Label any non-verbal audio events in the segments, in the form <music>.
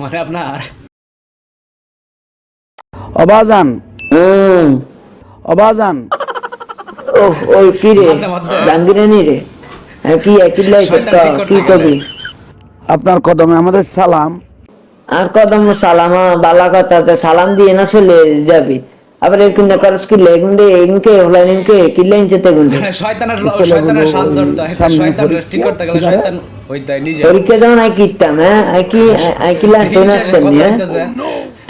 মানে আপনার? অবাজান। অবাজান। ও ওই কি রে? জাঙ্গিরানি রে? হ্যাঁ, কি একই কি কবি? আপনার কদমে আমাদের সালাম। আর কদম সালাম বালা কথা তো সালাম দিয়ে না চলে যাবি। আবার এরকম না করস কি লেগুন্ডে ইনকে হলাইন ইনকে কি লাইন যেতে গুন্ডে মানে শয়তানের শয়তানের সাজ ধরতে হয়। শয়তানের ঠিক করতে গেলে শয়তান হয়? হ্যাঁ হ্যাঁ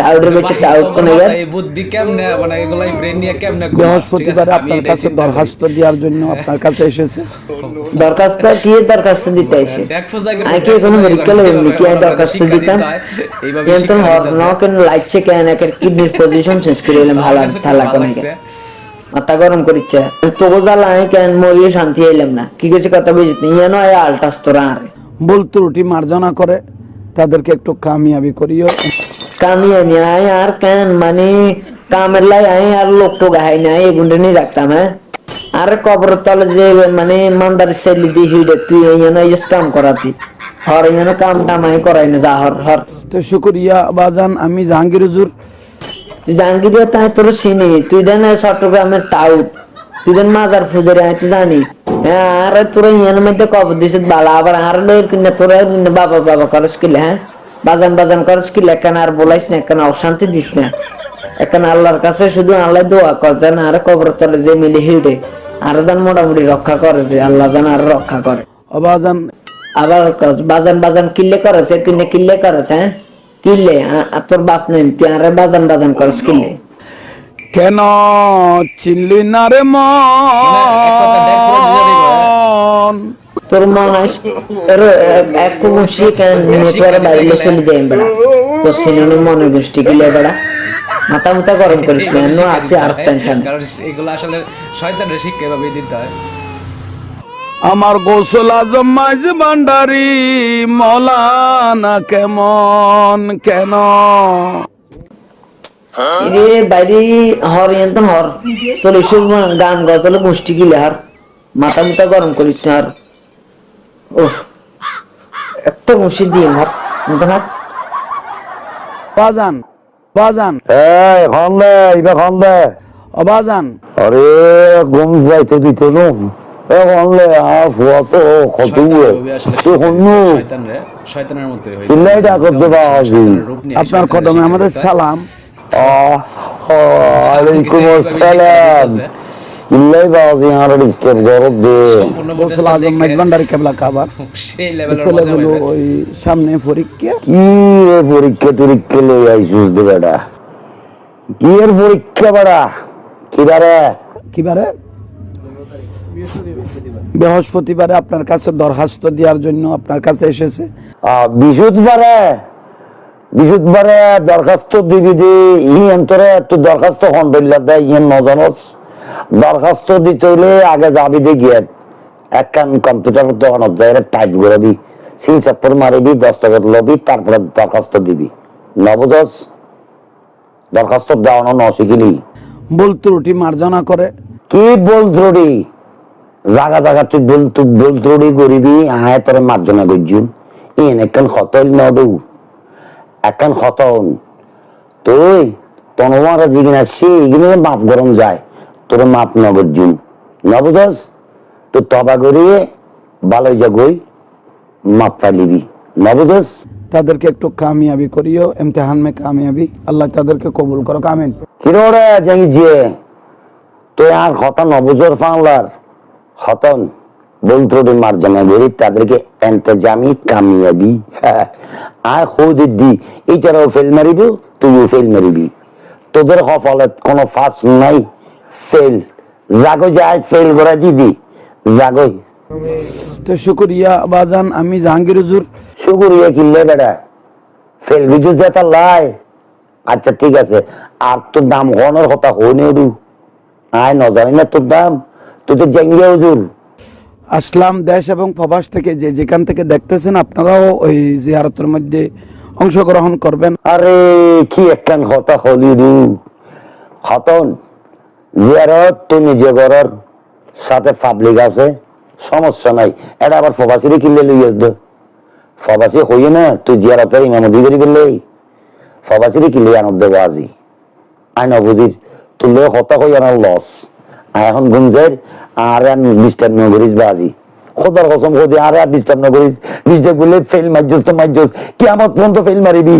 টাউডের বেচে টাউড কোনে গেল? বুদ্ধি কেমনে মানে এগুলো ব্রেন নিয়ে কেমনে ঘুমাস, ঠিক বৃহস্পতিবারে আছে? আমি আপনার কাছে দরখাস্ত দেওয়ার জন্য আপনার কাছে এসেছে। দরখাস্ত কি দরখাস্ত দিতে কি কোনো কি দরখাস্ত দিতাম? এইভাবে কিন্তু শিক্ষা হর দিতেছে। ন কেন লাইছে কেন? একের কিডনির পজিশন চেঞ্জ করে এলাম ভালো থালা কোনে। মাথা গরম করিচ্ছে। তোকে জ্বালা আমি কেন মরিয়ে শান্তি এলাম না? কি কিছু কথা বুঝতে ইয়ে নয় আলটাস তোরা আরে। ভুল ত্রুটি মার্জনা করে তাদেরকে একটু কামিয়াবি করিও। কামিয়ে নিয়ে আয় আর কেন মানে কামের লাই আয় আর লোক তো গাহাই নাই এগুন্ডে নিয়ে রাখতাম হ্যাঁ? আর কবর তলে যে মানে মান্দার সেলি দি হিডে তুই এখানে ইস কাম করাতি। হর এখানে কাম টাম আই করাই না যা হর হর। তো শুক্রিয়া বাজান আমি জাহাঙ্গীর হুজুর তুই জাহাঙ্গীর তাই তোর চিনি। তুই দেন চট্টগ্রামের টাউট। তুই দেন মাজার ফুজারে আছে জানি। হ্যাঁ আর তোরা ইয়ার মধ্যে কবর দিছিস বালা আবার আর লয়ের কিনা তোরা কিনা বাবা বাবা করস কিলে হ্যাঁ? বাজান বাজান করস কিলে এখানে আর বলাইস না এখানে অশান্তি দিস না। এখানে আল্লাহর কাছে শুধু আল্লাহ দোয়া কর যেন আর কবর তলে যে মিলে হিড়ে আর যেন মোটামুটি রক্ষা করে যে আল্লাহ যেন আর রক্ষা করে। অবাজান আবার বাজান বাজান কিল্লে করেছে কিনে কিল্লে করেছে হ্যাঁ? আর তোর বাপ নেই তুই আর বাজান বাজান করস কিল্লে কেন চিনলি না রে দিবে। মন তোর মন তোর এক মুশি কেন তোর বাইরে চলে যাই বেড়া। তোর সিনেমা মনে গোষ্ঠী গিলে বেড়া। মাথা মাথা গরম করিস না আছে আর টেনশন কারণ এগুলো আসলে শয়তানের শিক্ষা এভাবে দিতে হয়। আমার গোসল আজম মাঝ ভান্ডারি মৌলানা কেমন কেন? বাইরে হর এত হর। তোর এসব গান গজলে গোষ্ঠী গিলে হর। মাথা মাথা গরম করিস না একটা মুশি দিয়ে হর। মতন হর বাজান বাজান। এই খন্দে ইবা খন্দে অবাজান আরে ঘুম যাইতে দিত নো আপনার কদমে আমাদের সালাম। আলাইকুম আসসালাম। চিল্লাই বাজি আর ডিস্টার্ব গরব দে। গোসল আজম মাঝ কেবলা কাবার <laughs> সেই লেভেলের মজা ছেলেগুলো পাইবে। ওই সামনে পরীক্ষা? কি রে পরীক্ষা টরীক্ষা লই আইসুস দে বেটা? কি এর পরীক্ষা বেটা কি বারে? কিবারে বৃহস্পতিবারে আপনার কাছে দরখাস্ত দেওয়ার জন্য আপনার কাছে এসেছে। বৃহস্পতিবারে বৃহস্পতিবারে দরখাস্ত দিবি দি ইয়েন তোরে তুই দরখাস্ত হন বললা দে ইয়েন নজনস। দরখাস্ত দিতে হইলে আগে যাবি দে গিয়ে একখান কম্পিউটার দোকানত যাই টাইপ করে দি। সিল চাপ্পর মারিবি দস্তখত লবি তারপরে দরখাস্ত দিবি। নবদস দরখাস্ত দেওয়ানো ন শিখিলি ভুল ত্রুটি মার্জনা করে। কি বল ত্রুটি? জাগা জাগা তুই বল তুই বল ত্রুটি করিবি আয় তোর মার্জনা করছুন ইন একখান খতল নডু একখান খতন তুই তনমার জিগিনা সে এগুলো মাপ গরম যায় তোর মাপ নগরজুন নবদস তো তবা করিয়ে ভালো জাগই মাপ পালিবি নবদস তাদেরকে একটু কামিয়াবি করিও ইমতিহান মে কামিয়াবি। আল্লাহ তাদেরকে কবুল করো আমিন। কিরোরে জানি যে? তুই আর হতন অবুজর ফাংলার হতন। বলত্রটি মার্জনা গরি তাদেরকে এন্তেজামি কামিয়াবি। <laughs> আর দি এইটারও ফেল মারিব তুইও ফেল মারিবি। তোদের কোনো ফাঁস নাই ফেল। জাগো যায় ফেল করে দিদি জাগই। তো শুক্রিয়া বাজান আমি জাহাঙ্গীর হুজুর। শুকুরিয়া কিনলে বেড়া ফেল কিছু যেটা লাই। আচ্ছা ঠিক আছে। আর তোর দাম হওয়ানোর কথা ওরু আয় ন জানি না তোর দাম। তুই তো জেঙ্গিয়া হুজুর। আসলাম দেশ এবং প্রবাস থেকে যে যেখান থেকে দেখতেছেন আপনারাও ওই জিয়ারতের মধ্যে অংশগ্রহণ করবেন। আরে কি একখান কথা হলি রু। হতন জিয়ারত তুই নিজে ঘরের সাথে পাবলিক আছে সমস্যা নাই। এটা আবার প্রবাসীরই কিনলে লইয়াস দে। ফবাসি হইয়ে না তুই জিয়ারতের ইমামতি করি বললে ফবাসির কি লিয়ে আনন্দ দেবো আজি। আইন অবুজির তুলে হতা হই আনার লস এখন গুঞ্জের আর ডিস্টার্ব ন করিস বাজি খোদার কসম খোদি আর ডিস্টার্ব ন করিস ডিস্টার্ব করলে ফেল মারজস তো মারজস কি আমার পর্যন্ত ফেল মারিবি।